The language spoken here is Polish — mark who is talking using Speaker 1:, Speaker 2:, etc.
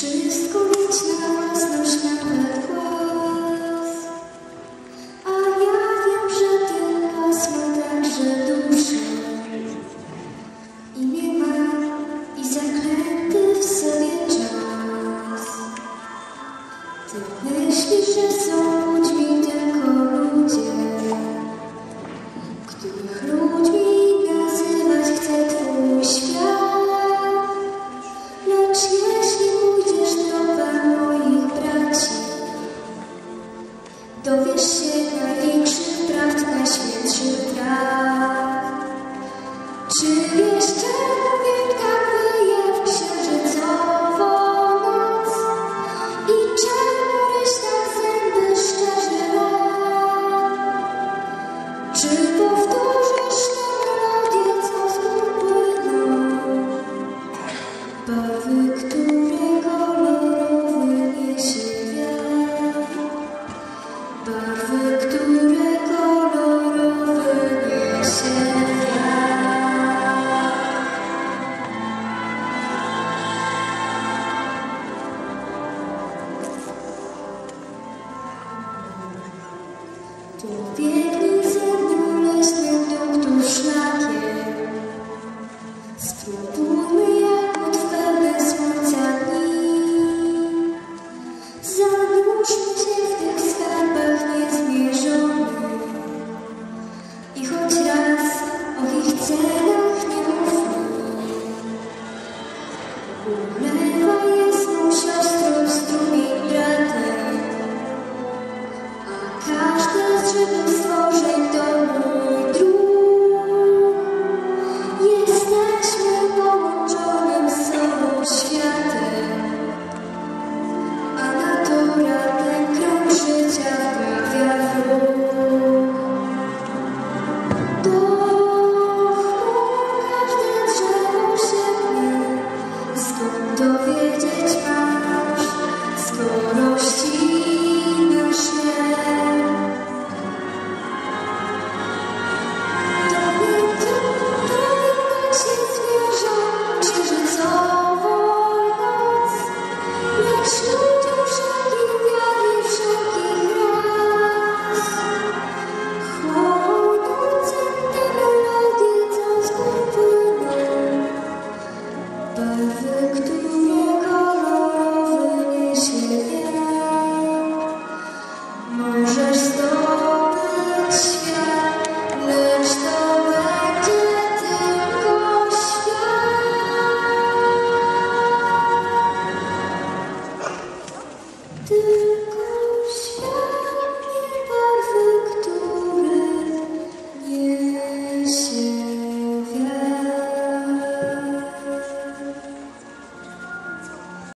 Speaker 1: Wszystko mieć na własną światłe głos, a ja wiem, że tylko smutek, że duszę i nie ma i zaklęty w sobie czas. Ty myślisz, że są 就 don't feel